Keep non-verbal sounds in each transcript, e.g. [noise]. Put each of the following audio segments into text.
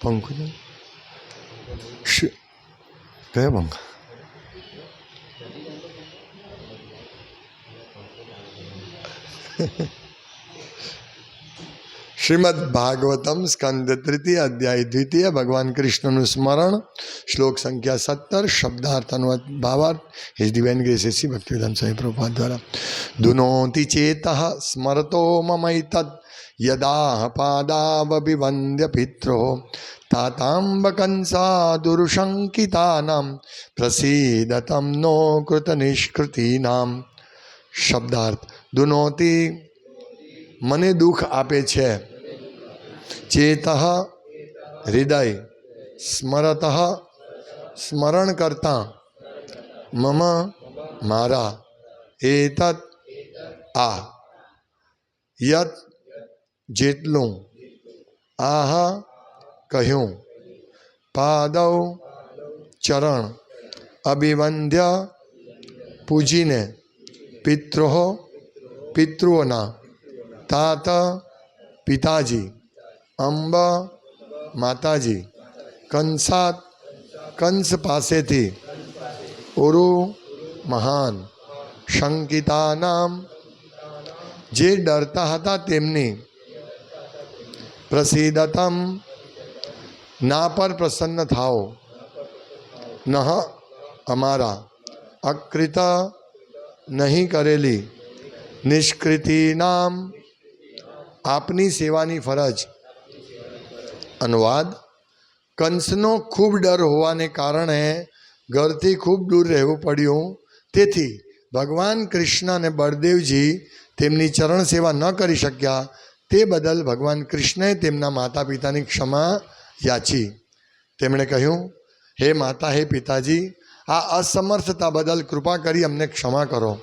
પંખો છે શ- કયો પંખો શ્રીમદ ભાગવતમ સ્કંદ તૃતીય અધ્યાય દ્વિતીય ભગવાન કૃષ્ણનું સ્મરણ શ્લોક સંખ્યા સત્તર શબ્દાર્થ અનુવાદ ભાવાર્થ his divine grace AC Bhaktivedanta Swami Prabhupada દ્વારા ધુનોતિ ચેત સ્મરતો મમૈતદ યદા પાદાવવિવંદ્ય પિત્રો તાતાંબકંસાદુરુશંકિતાનામ પ્રસીદતમ નો કૃતનિષ્કૃતિનામ શબ્દાર્થ દુનોતિ મને દુઃખ આપે છે ચેત હૃદય સ્મરત સ્મરણ કરતા મમ મારા એતત આ યત જેટલું આહ કહ્યું પાદવ ચરણ અભિવંધ્ય પૂજીને પિતૃ પિતૃઓના તાત પિતાજી અંબ માતાજી કંસાત કંસ પાસેથી ઉરુ મહાન શંકિતા નામ જે ડરતા હતા તેમની પ્રસિદ્ધતમ ના પર પ્રસન્ન થાઓ નહ અમારા અકૃત નહીં કરેલી નિષ્કૃતિ નામ આપની સેવાની ફરજ અનુવાદ. કંસનો ખૂબ ડર હોવાને કારણે ઘરથી ખૂબ દૂર રહેવું પડ્યું. તેથી ભગવાન કૃષ્ણ અને બળદેવજી તેમની ચરણ સેવા ન કરી શક્યા. તે બદલ ભગવાન કૃષ્ણએ તેમના માતા પિતાની ક્ષમા યાચી. તેમણે કહ્યું, હે માતા, હે પિતાજી, આ અસમર્થતા બદલ કૃપા કરી અમને ક્ષમા કરો.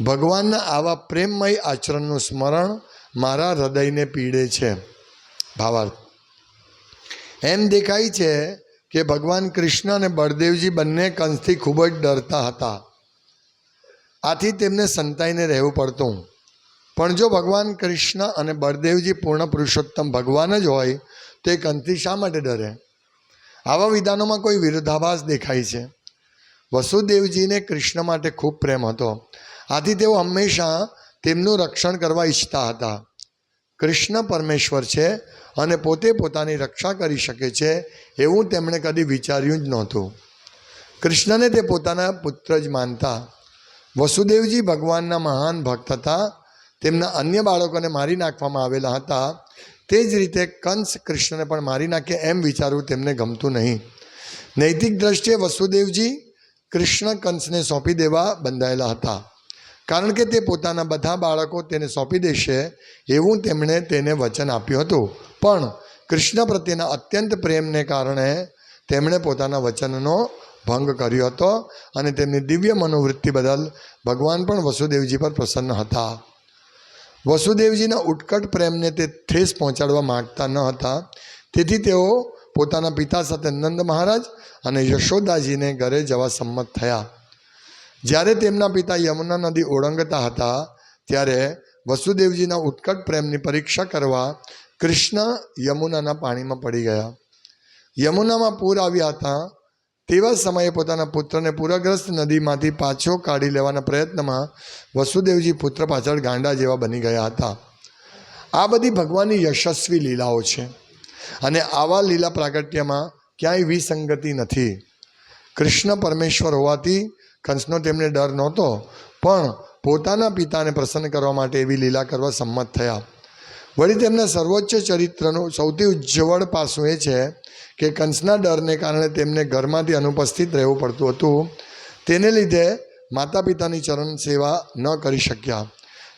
ભગવાનના આવા પ્રેમમય આચરણનું સ્મરણ મારા હૃદયને પીડે છે. ભાવાર્થ. એમ દેખાય છે કે ભગવાન કૃષ્ણ અને બળદેવજી બંને કંસથી ખૂબ જ ડરતા હતા. આથી તેમને સંતાઈને રહેવું પડતું. પણ જો ભગવાન કૃષ્ણ અને બળદેવજી પૂર્ણ પુરુષોત્તમ ભગવાન જ હોય, તો એ કંસથી શા માટે ડરે? આવા વિધાનોમાં કોઈ વિરોધાભાસ દેખાય છે? વસુદેવજીને કૃષ્ણ માટે ખૂબ પ્રેમ હતો. આથી તેઓ હંમેશા તેમનું રક્ષણ કરવા ઈચ્છતા હતા. કૃષ્ણ પરમેશ્વર છે અને પોતે પોતાની રક્ષા કરી શકે છે એવું તેમણે કદી વિચાર્યું જ નહોતું. કૃષ્ણને તે પોતાના પુત્ર જ માનતા વસુદેવજી ભગવાનના મહાન ભક્ત હતા. તેમના અન્ય બાળકોને મારી નાખવામાં આવેલા હતા. તે જ રીતે કંસ કૃષ્ણને પણ મારી નાખે એમ વિચારવું તેમને ગમતું નહીં. નૈતિક દ્રષ્ટિએ વસુદેવજી કૃષ્ણ કંસને સોંપી દેવા બંધાયેલા હતા. કારણ કે તે પોતાના બધા બાળકો તેને સોંપી દેશે એવું તેમણે તેને વચન આપ્યું હતું. પણ કૃષ્ણ પ્રત્યેના અત્યંત પ્રેમને કારણે તેમણે પોતાના વચનનો ભંગ કર્યો હતો અને તેમની દિવ્ય મનોવૃત્તિ બદલ ભગવાન પણ વસુદેવજી પર પ્રસન્ન હતા. વસુદેવજીના ઉત્કટ પ્રેમને તે ઠેસ પહોંચાડવા માગતા ન હતા. તેથી તેઓ પોતાના પિતા સાથે નંદ મહારાજ અને યશોદાજીને ઘરે જવા સંમત થયા. જ્યારે તેમના પિતા યમુના નદી ઓળંગતા હતા, ત્યારે વસુદેવજીના ઉત્કટ પ્રેમની પરીક્ષા કરવા કૃષ્ણ યમુનાના પાણીમાં પડી ગયા. યમુનામાં પૂર આવ્યા હતા, તેવા સમયે પોતાના પુત્રને પૂરગ્રસ્ત નદીમાંથી પાછો કાઢી લેવાના પ્રયત્નમાં વસુદેવજી પુત્ર પાછળ ગાંડા જેવા બની ગયા હતા. આ બધી ભગવાનની યશસ્વી લીલાઓ છે અને આવા લીલા પ્રાગટ્યમાં ક્યાંય વિસંગતિ નથી. કૃષ્ણ પરમેશ્વર હોવાથી કંસનો તેમને ડર નહોતો, પણ પોતાના પિતાને પ્રસન્ન કરવા માટે એવી લીલા કરવા સંમત થયા. વળી તેમના સર્વોચ્ચ ચરિત્રનું સૌથી ઉજ્જવળ પાસું એ છે કે કંસના ડરને કારણે તેમને ઘરમાંથી અનુપસ્થિત રહેવું પડતું હતું. તેને લીધે માતા પિતાની ચરણ સેવા ન કરી શક્યા.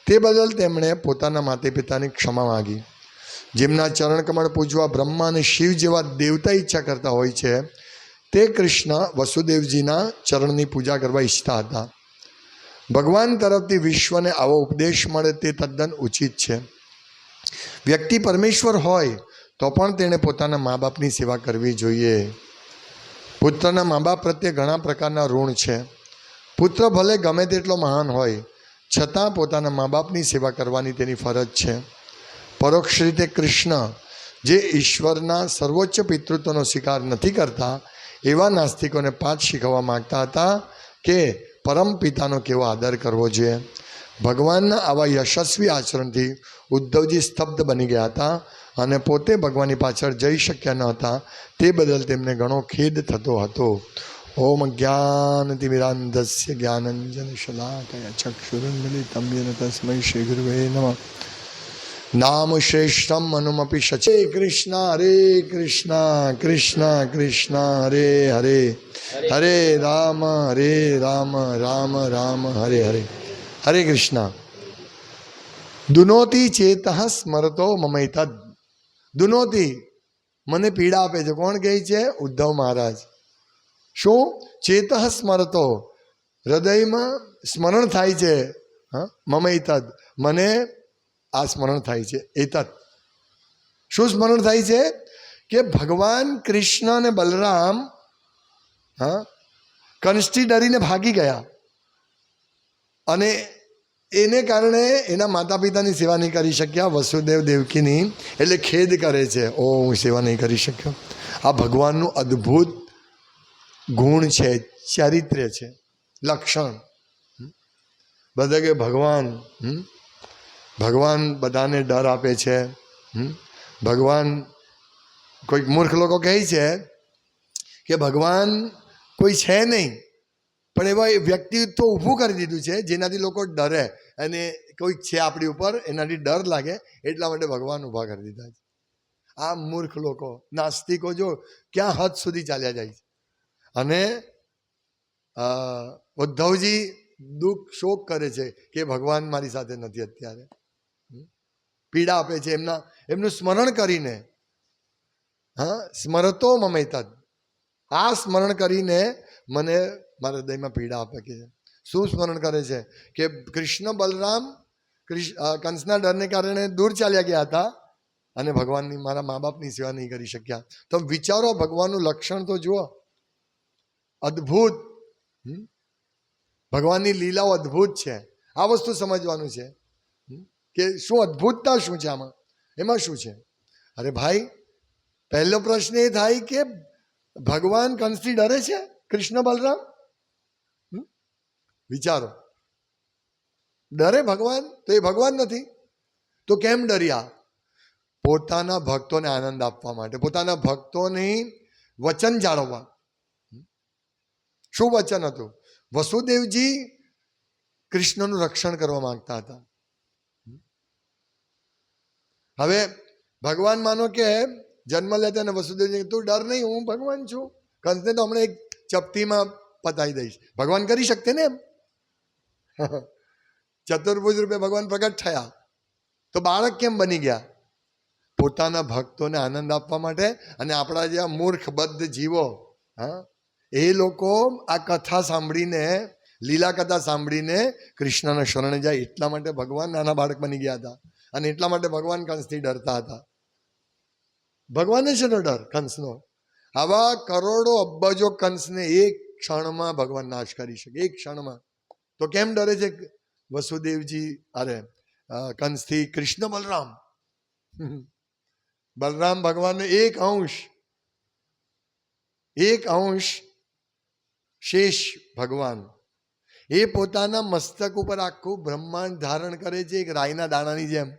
તે બદલ તેમણે પોતાના માતા પિતાની ક્ષમા માગી. જેમના ચરણ કમળ પૂજવા બ્રહ્મા અને શિવ જેવા દેવતા ઈચ્છા કરતા હોય છે તે કૃષ્ણ વસુદેવજીના ચરણની પૂજા કરવા ઈચ્છતા હતા. ભગવાન તરફથી વિશ્વને આવો ઉપદેશ મળે તે તદ્દન ઉચિત છે. વ્યક્તિ પરમેશ્વર હોય તો પણ તેણે પોતાના મા બાપની સેવા કરવી જોઈએ. પુત્રના મા બાપ પ્રત્યે ઘણા પ્રકારના ઋણ છે. પુત્ર ભલે ગમે તેટલો મહાન હોય, છતાં પોતાના મા બાપની સેવા કરવાની તેની ફરજ છે. પરોક્ષ રીતે કૃષ્ણ જે ઈશ્વરના સર્વોચ્ચ પિતૃત્વનો સ્વીકાર નથી કરતા એવા નાસ્તિકોને પાઠ શીખવવા માગતા હતા કે પરમ પિતાનો કેવો આદર કરવો જોઈએ. ભગવાનના આવા યશસ્વી આચરણથી ઉદ્ધવજી સ્તબ્ધ બની ગયા હતા અને પોતે ભગવાનની પાછળ જઈ શક્યા ન હતા. તે બદલ તેમને ઘણો ખેદ થતો હતો. ઓમ જ્ઞાનતિમિરાંધસ્ય જ્ઞાનંજન શલાકયા ચક્ષુરુન્મિલિતમ યેન તસ્મૈ શ્રી ગુરુ નમઃ. નામ શ્રેષ્ઠમ મનુમપી શચે કૃષ્ણ હરે કૃષ્ણ કૃષ્ણ કૃષ્ણ હરે હરે હરે રામ હરે રામ રામ રામ હરે હરે હરે કૃષ્ણ દુનોતી ચેત સ્મરતો મમૈતદ દુનોતી મને પીડા આપે છે. કોણ કહે છે? ઉદ્ધવ મહારાજ. શું? ચેત સ્મરતો. હૃદયમાં સ્મરણ થાય છે. હા? મમૈતદ. મને આ સ્મરણ થાય છે. એતત. શું સ્મરણ થાય છે? કે ભગવાન કૃષ્ણ અને બલરામ, હા કંસથી ડરીને ભાગી ગયા. અને એને કારણે એના માતા પિતાની સેવા નહીં કરી શક્યા. વસુદેવ દેવકીની એટલે ખેદ કરે છે. ઓ, હું સેવા નહીં કરી શક્યો. આ ભગવાનનું અદ્ભુત ગુણ છે, ચારિત્ર્ય છે, લક્ષણ. બધા કે ભગવાન ભગવાન બધાને ડર આપે છે? ભગવાન, કોઈક મૂર્ખ લોકો કહે છે કે ભગવાન કોઈ છે નહીં, પણ એવા વ્યક્તિત્વ ઊભું કરી દીધું છે જેનાથી લોકો ડરે અને કોઈક છે આપણી ઉપર એનાથી ડર લાગે એટલા માટે ભગવાન ઊભા કરી દીધા છે. આ મૂર્ખ લોકો, નાસ્તિકો જો ક્યાં હદ સુધી ચાલ્યા જાય છે? અને ઉદ્ધવજી દુઃખ શોક કરે છે કે ભગવાન મારી સાથે નથી અત્યારે. પીડા આપે છે, એમના, એમનું સ્મરણ કરીને, હા, સ્મરતો મમૈતા આ સ્મરણ કરીને મને મારા હૃદયમાં પીડા આપે કે શું સ્મરણ કરે છે? કે કૃષ્ણ બલરામ કંસના ડરને કારણે દૂર ચાલ્યા ગયા હતા અને ભગવાનની, મારા મા બાપની સેવા નહીં કરી શક્યા. તો વિચારો ભગવાનનું લક્ષણ તો જુઓ. અદ્ભુત? ભગવાનની લીલાઓ અદ્ભુત છે. આ વસ્તુ સમજવાનું છે? કે શું અદ્ભુતતા શું છે આમાં? એમાં શું છે? અરે ભાઈ, પહેલો પ્રશ્ન એ થાય કે ભગવાન કંસથી ડરે છે કૃષ્ણ બલરામ? વિચારો. ડરે ભગવાન? તો એ ભગવાન નથી. તો કેમ ડર્યા પોતાના ભક્તોને આનંદ આપવા માટે, પોતાના ભક્તોની વચન જાળવવા. શું વચન હતું? વસુદેવજી કૃષ્ણનું રક્ષણ કરવા માંગતા હતા. હવે ભગવાન માનો કે જન્મ લેતા અને વસુદેવજી તું ડર નહીં, હું ભગવાન છું. કંસને તો હમણાં એક ચપટીમાં પતાવી દઈશ. ભગવાન કરી શકતે ને એમ? [laughs] ચતુર્ભુજ રૂપે ભગવાન પ્રગટ થયા. તો બાળક કેમ બની ગયા? પોતાના ભક્તોને આનંદ આપવા માટે અને આપણા જેવા મૂર્ખ બદ્ધ જીવો, હા, એ લોકો આ કથા સાંભળીને, લીલા કથા સાંભળીને કૃષ્ણના શરણે જાય એટલા માટે ભગવાન નાના બાળક બની ગયા હતા. અને એટલા માટે ભગવાન કંસથી ડરતા હતા. ભગવાને છે ને ડર કંસનો. આવા કરોડો અબજો કંસને એક ક્ષણમાં ભગવાન નાશ કરી શકે, એક ક્ષણમાં. તો કેમ ડરે છે વસુદેવજી? અરે કંસથી કૃષ્ણ બલરામ. [laughs] બલરામ ભગવાનનો એક અંશ. એક અંશ. શેષ ભગવાન. એ પોતાના મસ્તક ઉપર આખું બ્રહ્માંડ ધારણ કરે છે એક રાઈના દાણાની જેમ.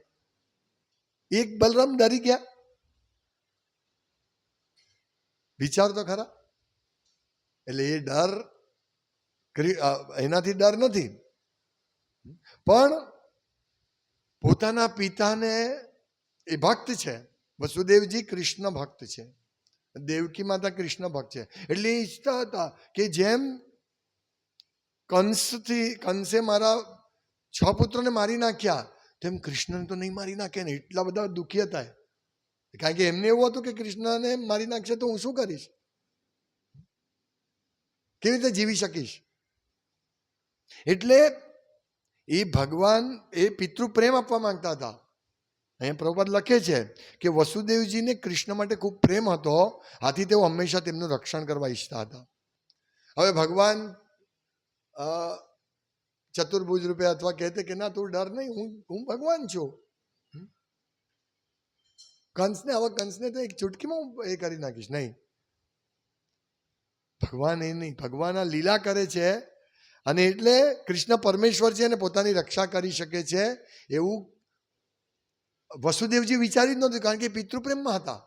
એક બલરામ ડરી ગયા. વિચાર તો ખરા. એટલે એ ડર ક્રિ- અ, એનાથી ડર નથી. પણ પોતાના પિતાને એ ભક્ત છે. વસુદેવજી કૃષ્ણ ભક્ત છે. દેવકી માતા કૃષ્ણ ભક્ત છે. એટલે એ ઈચ્છતા હતા કે જેમ કંસથી કંસે મારા છ પુત્રોને મારી નાખ્યા તેમ કૃષ્ણને તો નહીં મારી નાખે ને એટલા બધા દુઃખી હતા એ. કારણ કે એમને એવું હતું કે કૃષ્ણને મારી નાખશે તો હું શું કરીશ કેવી રીતે જીવી શકીશ એટલે એ ભગવાન એ પિતૃ પ્રેમ આપવા માંગતા હતા અહીંયા પ્રભુપાદ લખે છે કે વસુદેવજીને કૃષ્ણ માટે ખૂબ પ્રેમ હતો આથી તેઓ હંમેશા તેમનું રક્ષણ કરવા ઈચ્છતા હતા હવે ભગવાન અ, ચતુર્ભુજ રૂપે અથવા કહેતે કે ના, તું ડર નહીં, હું હું ભગવાન છું. કંસને, હવે કંસને તો એક ચૂટકીમાં એ કરી નાખીશ, નહીં. ભગવાન એ નહીં, ભગવાન આ લીલા કરે છે અને એટલે કૃષ્ણ પરમેશ્વર છે અને પોતાની રક્ષા કરી શકે છે એવું વસુદેવજી વિચારી જ નહોતું, કારણ કે પિતૃપ્રેમમાં હતા.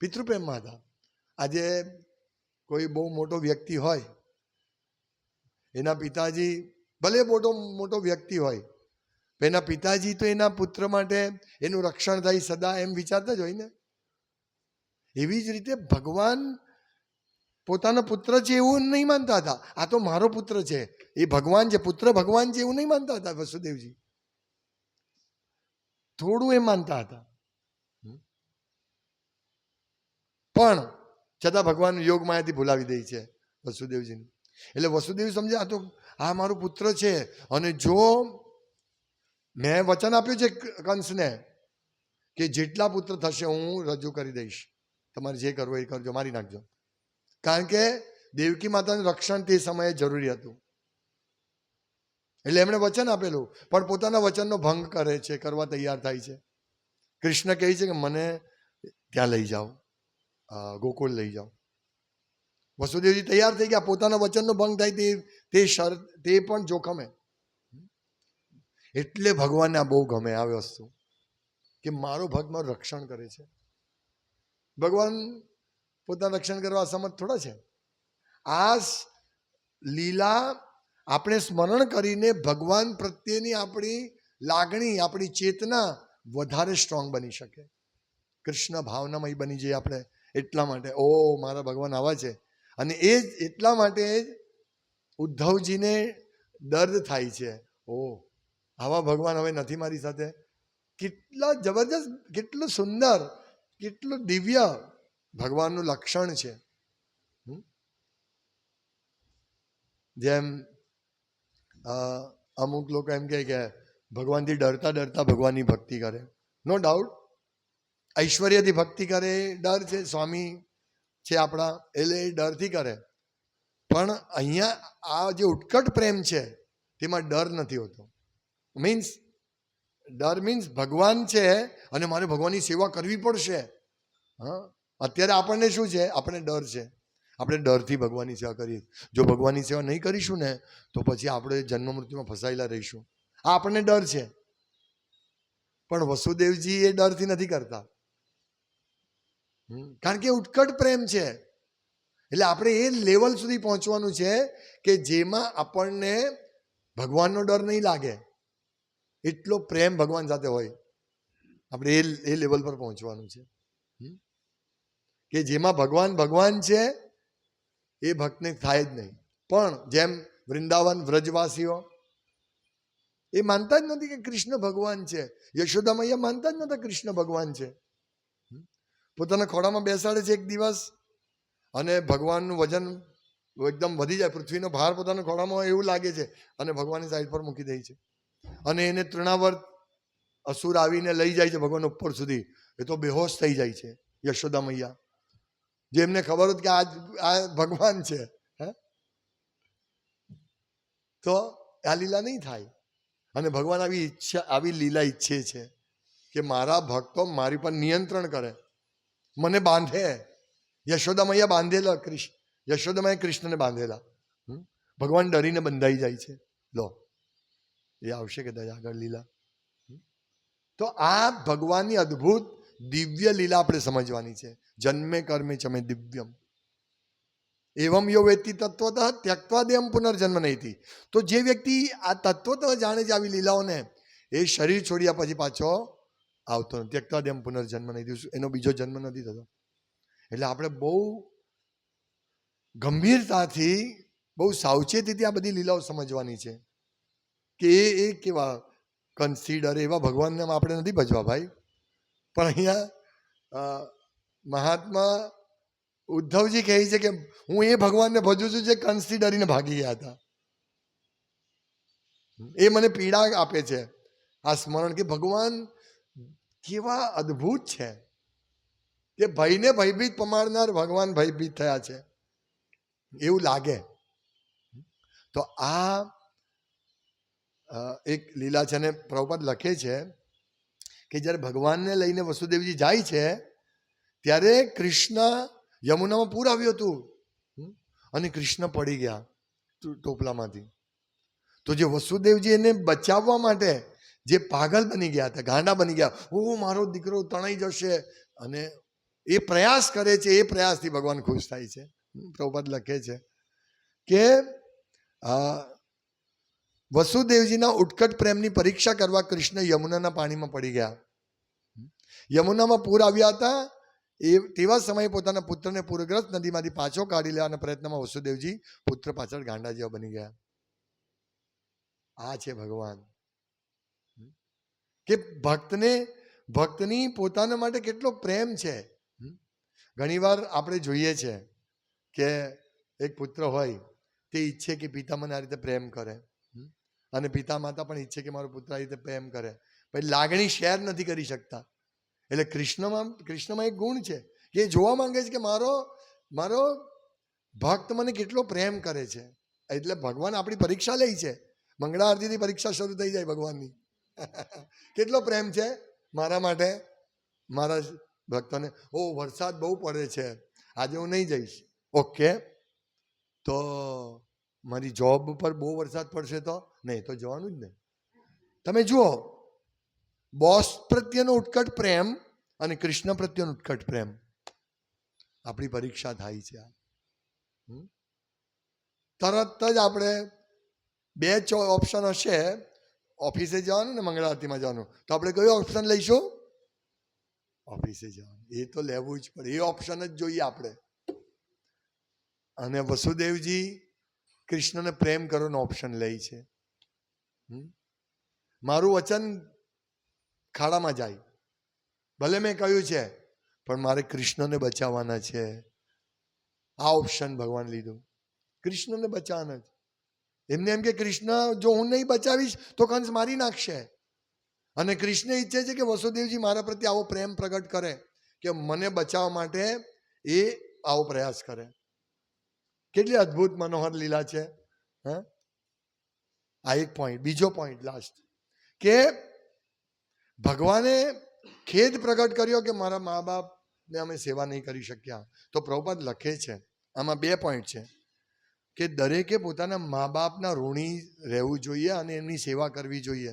પિતૃપ્રેમમાં હતા. આજે કોઈ બહુ મોટો વ્યક્તિ હોય, એના પિતાજી, ભલે મોટો મોટો વ્યક્તિ હોય એના પિતાજી તો એના પુત્ર માટે એનું રક્ષણ થાય સદા એમ વિચારતા જ હોય ને. એવી જ રીતે ભગવાન પોતાનો પુત્ર છે એવું નહીં માનતા હતા. આ તો મારો પુત્ર છે. એ ભગવાન છે. પુત્ર ભગવાન છે એવું નહીં માનતા હતા વસુદેવજી. થોડું એ માનતા હતા. પણ છતાં ભગવાન યોગ માયાથી ભૂલાવી દે છે વસુદેવજીને. એટલે વસુદેવ સમજે આ તો, આ મારો પુત્ર છે અને જો મેં વચન આપ્યું છે કંસને કે જેટલા પુત્ર થશે હું રજૂ કરી દઈશ. તમારે જે કરવું એ કરજો, મારી નાખજો. કારણ કે દેવકી માતાનું રક્ષણ તે સમયે જરૂરી હતું. એટલે એમણે વચન આપેલું, પણ પોતાના વચનનો ભંગ કરે છે, કરવા તૈયાર થાય છે. કૃષ્ણ કહે છે કે, મને ત્યાં લઈ જાઓ. ગોકુળ લઈ જાઓ. વસુદેવજી તૈયાર થઈ ગયા. પોતાના વચનનો ભંગ થાય તે તે શર, તે પણ જોખમે. એટલે ભગવાનને આ બહુ ગમે આ વસ્તુ. કે મારો ભક્ત મારું રક્ષણ કરે છે. ભગવાન પોતાનું રક્ષણ કરવા અસમર્થ થોડા છે. આ લીલા આપણે સ્મરણ કરીને ભગવાન પ્રત્યેની આપણી લાગણી, આપણી ચેતના વધારે સ્ટ્રોંગ બની શકે. કૃષ્ણ ભાવનામય બની જઈએ આપણે. એટલા માટે. ઓ મારા ભગવાન આવા છે. અને એ જ, એટલા માટે જ ઉદ્ધવજીને દર્દ થાય છે. ઓ આવા ભગવાન હવે નથી મારી સાથે. કેટલા જબરજસ્ત, કેટલું સુંદર, કેટલું દિવ્ય ભગવાનનું લક્ષણ છે? જેમ અમુક લોકો એમ કહે કે ભગવાનથી ડરતા ડરતા ભગવાનની ભક્તિ કરે. No doubt. ઐશ્વર્યથી ભક્તિ કરે, ડર છે, સ્વામી છે આપણા, એટલે એ ડરથી કરે. પણ અહીંયા આ જે ઉત્કટ પ્રેમ છે, તેમાં ડર નથી હોતો. મીન્સ ડર મીન્સ ભગવાન છે અને મારે ભગવાનની સેવા કરવી પડશે. હા? અત્યારે આપણને શું છે? આપણને ડર છે. આપણે ડરથી ભગવાનની સેવા કરીએ. જો ભગવાનની સેવા નહીં કરીશું ને, તો પછી આપણે જન્મ મૃત્યુમાં ફસાયેલા રહીશું. આ આપણને ડર છે. પણ વસુદેવજી એ ડરથી નથી કરતા. કારણ કે ઉત્કટ પ્રેમ છે. એટલે આપણે એ લેવલ સુધી પહોંચવાનું છે કે જેમાં આપણને ભગવાનનો ડર નહીં લાગે. એટલો પ્રેમ ભગવાન સાથે હોય. આપણે એ એ લેવલ પર પહોંચવાનું છે? કે જેમાં ભગવાન ભગવાન છે, એ ભક્તને થાય જ નહીં. પણ જેમ વૃંદાવન વ્રજવાસીઓ, એ માનતા જ નથી કે કૃષ્ણ ભગવાન છે. યશોદા મૈયા માનતા જ નતા કૃષ્ણ ભગવાન છે? પોતાના ખોળામાં બેસાડે છે એક દિવસ અને ભગવાનનું વજન એકદમ વધી જાય, પૃથ્વીનો ભાર પોતાના ખોળામાં એવું લાગે છે અને ભગવાનની સાઈડ પર મૂકી દે છે. અને એને તૃણાવર્ત અસુર આવીને લઈ જાય છે ભગવાન ઉપર સુધી. એ તો બેહોશ થઈ જાય છે, યશોદા મૈયા. જેમને ખબર હોત કે આ આ ભગવાન છે, હે? તો આ લીલા નહીં થાય. અને ભગવાન આવી ઈચ્છા, આવી લીલા ઈચ્છે છે કે મારા ભક્તો મારી પર નિયંત્રણ કરે. મને બાંધે. યશોદા મૈયા બાંધેલા કૃષ્ણ યશોદા મૈયા કૃષ્ણને બાંધેલા. ભગવાન ડરીને બંધાઈ જાય છે. લો. એ આવશે કદાચ આગળ લીલા. તો આ ભગવાનની અદ્ભુત દિવ્ય લીલા આપણે સમજવાની છે. જન્મે કર્મે ચમે દિવ્યમ. એવમ યો વ્યક્તિ તત્વતઃ ત્યક્તવા દેમ પુનર્જન્મ નહીંથી તો જે વ્યક્તિ આ તત્વતઃ જાણે છે આવી લીલાઓને, એ શરીર છોડ્યા પછી પાછો આવતો નથી. ત્યક્વા દેમ પુનર્જન્મ નહીં એનો બીજો જન્મ નથી થતો. એટલે આપણે બહુ ગંભીરતાથી, બહુ સાવચેતીથી આ બધી લીલાઓ સમજવાની છે કે એ એ કેવા કન્સિડર એવા ભગવાનને આપણે નથી ભજવા ભાઈ. પણ અહીંયા મહાત્મા ઉદ્ધવજી કહે છે કે હું એ ભગવાનને ભજું છું જે કન્સિડરીને ભાગી ગયા હતા. એ મને પીડા આપે છે. આ સ્મરણ કે ભગવાન કેવા અદ્ભુત છે. કે ભયને ભયભીત પમાડનાર ભગવાન ભયભીત થયા છે. એવું લાગે. તો આ એક લીલા છે ને પ્રભુપદ લખે છે કે જ્યારે ભગવાનને લઈને વસુદેવજી જાય છે, ત્યારે કૃષ્ણ યમુનામાં પૂર આવ્યું હતું. અને કૃષ્ણ પડી ગયા ટોપલામાંથી તો જે વસુદેવજી એને બચાવવા માટે જે પાગલ બની ગયા હતા, ગાંડા બની ગયા, ઓ, મારો દીકરો તણાઈ જશે. અને એ પ્રયાસ કરે છે, એ પ્રયાસથી ભગવાન ખુશ થાય છે. પ્રભુપદ લખે છે કે વસુદેવજીના ઉત્કટ પ્રેમની પરીક્ષા કરવા કૃષ્ણ યમુનાના પાણીમાં પડી ગયા. યમુનામાં પૂર આવ્યા હતા, એ તેવા સમયે પોતાના પુત્રને પૂરગ્રસ્ત નદીમાંથી પાછો કાઢી લેવાના પ્રયત્નમાં વસુદેવજી પુત્ર પાછળ ગાંડા જેવા બની ગયા. આ છે ભગવાન. કે ભક્તને, ભક્તની પોતાના માટે કેટલો પ્રેમ છે? ઘણીવાર આપણે જોઈએ છે કે એક પુત્ર હોય, તે ઈચ્છે કે પિતા મને આ રીતે પ્રેમ કરે. અને પિતા માતા પણ ઈચ્છે કે મારો પુત્ર આ રીતે પ્રેમ કરે. પછી લાગણી શેર નથી કરી શકતા. એટલે કૃષ્ણમાં કૃષ્ણમાં એક ગુણ છે કે એ જોવા માંગે છે કે મારો મારો ભક્ત મને કેટલો પ્રેમ કરે છે. એટલે ભગવાન આપણી પરીક્ષા લે છે. મંગળા આરતીથી પરીક્ષા શરૂ થઈ જાય ભગવાનની. [laughs] કેટલો પ્રેમ છે મારા માટે? મારા ભક્તોને. ઓ, વરસાદ બહુ પડે છે. આજે હું નહીં જઈશ. ઓકે તો મારી જોબ પર બહુ વરસાદ પડશે તો? નહીં, તો જવાનું જ નહીં તમે જુઓ, બોસ પ્રત્યેનો ઉત્કટ પ્રેમ અને કૃષ્ણ પ્રત્યેનો ઉત્કટ પ્રેમ. આપણી પરીક્ષા થાય છે? તરત જ આપણે બે ચો ઓપ્શન હશે. ઓફિસે જવાનું ને મંગળા આરતીમાં જવાનું. તો આપણે કયો ઓપ્શન લઈશું? ઓફિસે જવાનું. એ તો લેવું જ પડે. એ ઓપ્શન જ જોઈએ આપણે. અને વસુદેવજી કૃષ્ણને પ્રેમ કરવાનો ઓપ્શન લે છે? મારું વચન ખાડામાં જાય. ભલે મેં કહ્યું છે, પણ મારે કૃષ્ણને બચાવવાના છે. આ ઓપ્શન ભગવાન લીધું. કૃષ્ણને બચાવવાના છે. એમને એમ કે, કૃષ્ણ, જો હું નહીં બચાવીશ, તો કંસ મારી નાખશે. અને કૃષ્ણ ઈચ્છે છે કે વસુદેવજી મારા પ્રત્યે આવો પ્રેમ પ્રગટ કરે, કે મને બચાવવા માટે એ આવો પ્રયાસ કરે. કેટલી અદ્ભુત મનોહર લીલા છે, હા? આ એક પોઈન્ટ બીજો પોઈન્ટ લાસ્ટ કે ભગવાને ખેદ પ્રગટ કર્યો કે મારા મા બાપને અમે સેવા નહીં કરી શક્યા. તો પ્રભુપાદ લખે છે, આમાં બે પોઈન્ટ છે. કે દરેકે પોતાના મા બાપના ઋણી રહેવું જોઈએ અને એમની સેવા કરવી જોઈએ.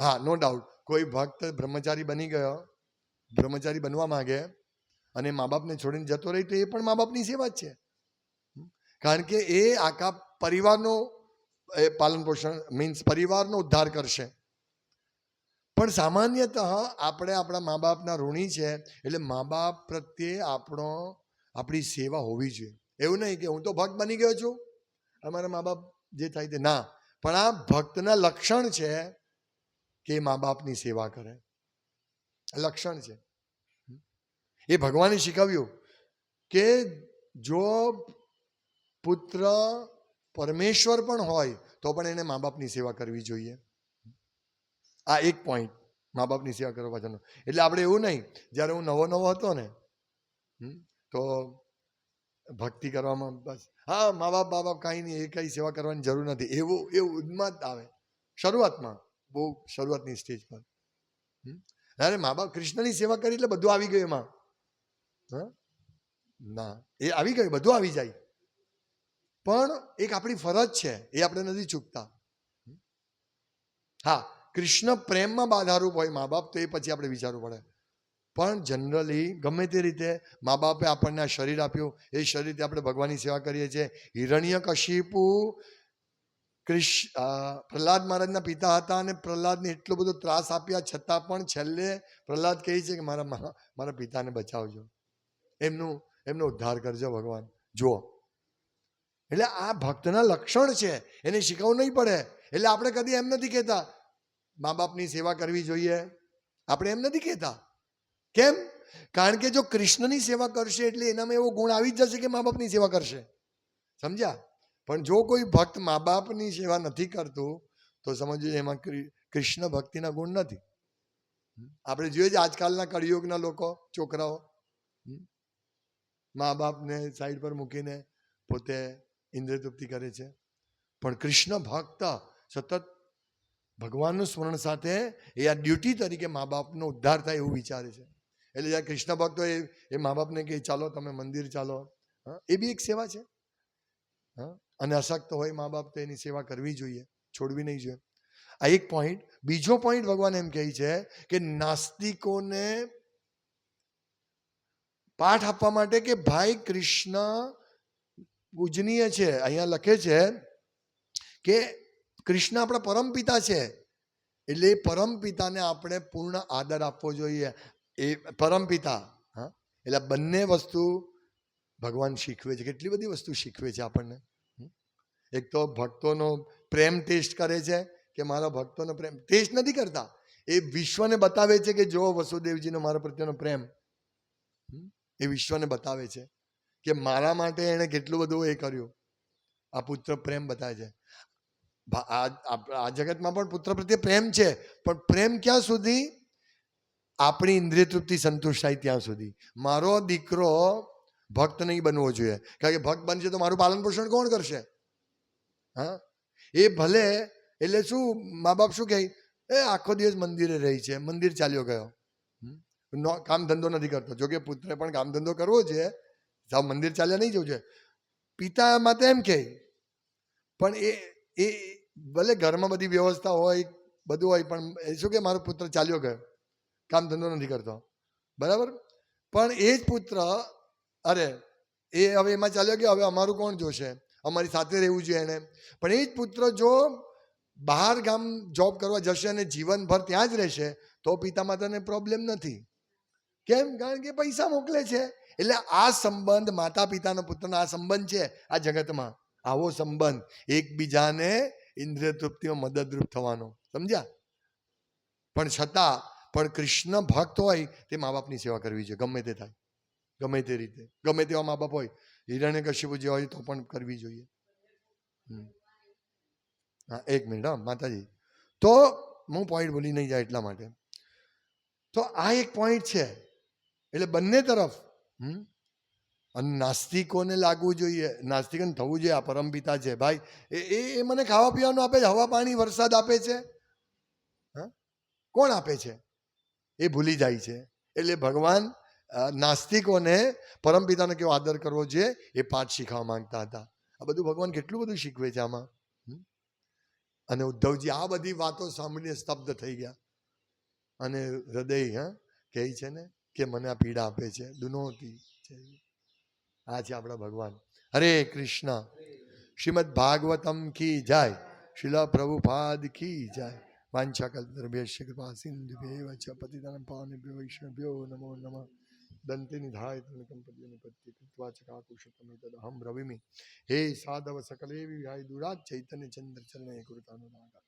હા નો ડાઉટ કોઈ ભક્ત બ્રહ્મચારી બની ગયો, બ્રહ્મચારી બનવા માંગે અને મા બાપને છોડીને જતો રહી તો એ પણ મા બાપની સેવા જ છે. કારણ કે એ આખા પરિવારનો, એ પાલન પોષણ મીન્સ પરિવારનો ઉદ્ધાર કરશે. પણ સામાન્યતઃ આપણે આપણા મા બાપના ઋણી છે એટલે મા બાપ પ્રત્યે આપણો, આપણી સેવા હોવી જોઈએ. એવું નહીં કે હું તો ભક્ત બની ગયો છું. અમારા મા બાપ જે થાય તે ના. પણ આ ભક્તના લક્ષણ છે કે મા બાપની સેવા કરે. લક્ષણ છે. એ ભગવાને શીખવ્યું કે જો પુત્ર પરમેશ્વર પણ હોય તો પણ એને મા બાપની સેવા કરવી જોઈએ. આ એક પોઈન્ટ મા બાપની સેવા કરવા પાછળનો એટલે આપણે એવું નહીં, જ્યારે હું નવો નવો હતો ને તો ભક્તિ કરવામાં બસ. હા મા બાપ બા બાપ કાંઈ નહીં, એ કંઈ સેવા કરવાની જરૂર નથી. એવું એવું ઉન્માદ આવે. શરૂઆતમાં, બહુ શરૂઆતની સ્ટેજ પર? અરે મા બાપ કૃષ્ણની સેવા કરી એટલે બધું આવી ગયું એમાં. હા? ના, એ આવી ગયું, બધું આવી જાય. પણ એક આપણી ફરજ છે, એ આપણે નથી ચૂકતા. હા, કૃષ્ણ પ્રેમમાં બાધારૂપ હોય મા બાપ તો એ પછી આપણે વિચારવું પડે. પણ જનરલી ગમે તે રીતે મા બાપે આપણને આ શરીર આપ્યું, એ શરીરથી આપણે ભગવાનની સેવા કરીએ છીએ. હિરણ્ય કશિપુ ક્રિશ પ્રહલાદ મહારાજના પિતા હતા અને પ્રહલાદને એટલો બધો ત્રાસ આપ્યા, છતાં પણ છેલ્લે પ્રહલાદ કહે છે કે, મારા મારા પિતાને બચાવજો. એમનું, એમનો ઉદ્ધાર કરજો ભગવાન. જુઓ. એટલે આ ભક્તના લક્ષણ છે, એને શીખવવું નહીં પડે. એટલે આપણે કદી એમ નથી કહેતા મા બાપની સેવા કરવી જોઈએ. આપણે એમ નથી કહેતા. કેમ? કારણ કે જો કૃષ્ણની સેવા કરશે એટલે એનામાં એવો ગુણ આવી જ જશે કે મા બાપની સેવા કરશે. સમજ્યા? પણ જો કોઈ ભક્ત મા બાપની સેવા નથી કરતું, તો સમજો એમાં કૃષ્ણ ભક્તિના ગુણ નથી. આપણે જોઈએ છે આજકાલના કળિયુગના લોકો, છોકરાઓ. મા બાપને સાઈડ પર મૂકીને પોતે ઇન્દ્રતૃપ્તિ કરે છે. પણ કૃષ્ણ ભક્ત સતત ભગવાનનું સ્મરણ સાથે એ આ ડ્યુટી તરીકે મા બાપનો ઉદ્ધાર થાય એવું વિચારે છે. એટલે જ્યાં કૃષ્ણ ભક્તો એ એ મા બાપને કહે, ચાલો તમે મંદિર ચાલો. એ બી એક સેવા છે. અને અશક્ત હોય મા બાપ તો એની સેવા કરવી જોઈએ, છોડવી નહીં જોઈએ. આ એક પોઈન્ટ બીજો પોઈન્ટ ભગવાન એમ કહે છે કે નાસ્તિકોને પાઠ આપવા માટે કે ભાઈ કૃષ્ણ પૂજનીય છે. અહીંયા લખે છે કે કૃષ્ણ આપણા પરમપિતા છે. એટલે એ પરમપિતાને આપણે પૂર્ણ આદર આપવો જોઈએ. એ પરમપિતા હા? એટલે બંને વસ્તુ ભગવાન શીખવે છે. કેટલી બધી વસ્તુ શીખવે છે આપણને? એક તો ભક્તોનો પ્રેમ ટેસ્ટ કરે છે કે મારા ભક્તોનો પ્રેમ ટેસ્ટ નથી કરતા. એ વિશ્વને બતાવે છે કે જો વસુદેવજીનો મારા પ્રત્યેનો પ્રેમ? એ વિશ્વને બતાવે છે કે મારા માટે એણે કેટલું બધું એ કર્યું. આ પુત્ર પ્રેમ બતાવે છે. આ જગતમાં પણ પુત્ર પ્રત્યે પ્રેમ છે, પણ પ્રેમ ક્યાં સુધી આપણી ઇન્દ્રિય તૃપ્તિ સંતુષ્ટ થાય ત્યાં સુધી. મારો દીકરો ભક્ત નહીં બનવો જોઈએ. કારણ કે ભક્ત બનશે તો મારું પાલન પોષણ કોણ કરશે? હા? એ ભલે, એટલે શું મા બાપ શું કહે? એ આખો દિવસ મંદિરે રહી છે. મંદિર ચાલ્યો ગયો. કામ ધંધો નથી કરતો. જોકે પુત્રે પણ કામ ધંધો કરવો છે. સાવ મંદિર ચાલ્યા નહીં જવું છે પિતા માટે એમ કહે, પણ એ એ ભલે ઘરમાં બધી વ્યવસ્થા હોય, બધું હોય, પણ શું કે મારો પુત્ર ચાલ્યો ગયો. કામ ધંધો નથી કરતો. બરાબર? પણ એ જ પુત્ર, અરે, એ હવે એમાં ચાલ્યો ગયો, હવે અમારું કોણ જોશે? અમારી સાથે રહેવું જોઈએ એને પણ એ જ પુત્ર જો બહાર ગામ જોબ કરવા જશે અને જીવનભર ત્યાં જ રહેશે, તો પિતા માતાને પ્રોબ્લેમ નથી. કેમ? કારણ કે પૈસા મોકલે છે. એટલે આ સંબંધ માતા પિતાનો પુત્રનો આ સંબંધ છે, આ જગતમાં. આવો સંબંધ. એકબીજાને ઇન્દ્રિય તૃપ્તિમાં મદદરૂપ થવાનો. સમજ્યા? પણ છતાં પણ કૃષ્ણ ભક્ત હોય તે મા બાપની સેવા કરવી જોઈએ, ગમે તે થાય, ગમે તે રીતે, ગમે તેવા મા બાપ હોય, હિરણ્ય કશ્યપુ જે હોય તો પણ કરવી જોઈએ. હા, એક મિનિટ હા, માતાજી. તો હું પોઈન્ટ ભૂલી નહીં જાય એટલા માટે. તો આ એક પોઈન્ટ છે, એટલે બંને તરફ અને નાસ્તિકોને લાગવું જોઈએ, નાસ્તિકોને થવું જોઈએ, આ પરમપિતા છે, ભાઈ, એ એ મને ખાવા પીવાનું આપે છે હવા પાણી વરસાદ આપે છે, હા? કોણ આપે છે? એ ભૂલી જાય છે. એટલે ભગવાન નાસ્તિકોને પરમપિતાનો કેવો આદર કરવો જોઈએ એ પાઠ શીખવા માંગતા હતા. આ બધું ભગવાન કેટલું બધું શીખવે છે આમાં? અને ઉદ્ધવજી આ બધી વાતો સાંભળીને સ્તબ્ધ થઈ ગયા. અને હૃદય, હા, કહે છે ને કે મને આ પીડા આપે છે. દુનોતી છે. આ છે આપણા ભગવાન. હરે કૃષ્ણ. શ્રીમદ ભાગવતમ કી જાય. શિલા પ્રભુપાદ કી જાય. વાંછા કલ્પદ્રભ્ય કૃપા સિંધુ ચ પતિદાન પાવનેભ્યો વૈષ્ણવ્યો નમો નમઃ દંતે નિધાય તનકંપતિ નિપત્તિ કૃત્વા ચ કાકુશતમે તદહમ રવિમી હે સાધવ સકલે વિહાય દુરાત ચૈતન્ય ચંદ્ર ચરણે કૃતાનુરાગા